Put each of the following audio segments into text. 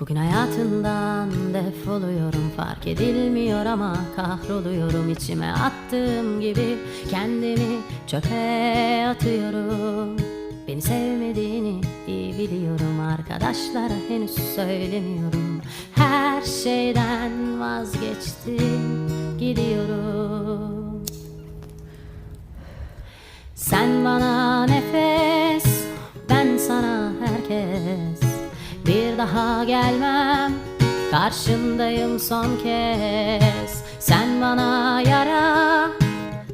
Bugün hayatından defoluyorum fark edilmiyor ama kahroluyorum. İçime attığım gibi kendimi çöpe atıyorum. Beni sevmediğini iyi biliyorum arkadaşlara henüz söylemiyorum. Her şeyden vazgeçtim gidiyorum. Sen bana daha gelmem, karşındayım son kez. Sen bana yara,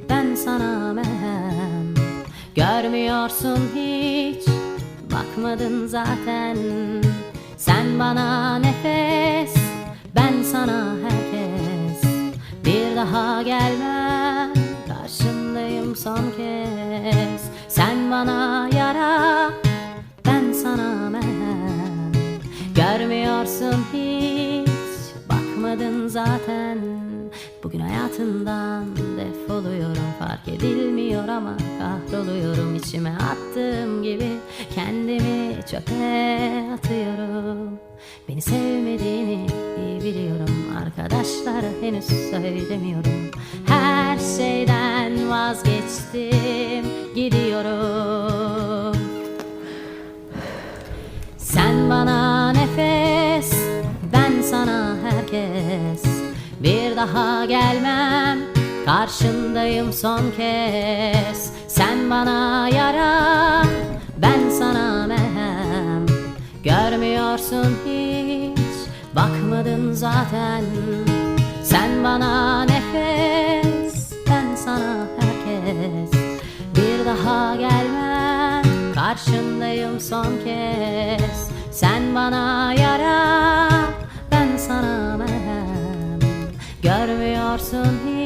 ben sana merhem. Görmüyorsun hiç, bakmadın zaten. Sen bana nefes, ben sana herkes. Bir daha gelmem Karşındayım son kez Sen bana Görmüyorsun hiç. Bakmadın zaten. Bugün hayatından defoluyorum. Fark edilmiyor ama kahroluyorum. İçime attığım gibi Kendimi çöpe atıyorum. Beni sevmediğini iyi biliyorum. Arkadaşlara henüz söylemiyorum. Her şeyden vazgeçtim. Gidiyorum. Sen bana herkes Bir daha gelmem Karşındayım son kez. Sen bana yara Ben sana merhem Görmüyorsun hiç Bakmadın zaten. Sen bana nefes Ben sana herkes. Bir daha gelmem Karşındayım son kez. Sen bana yara Görmüyorsun hiç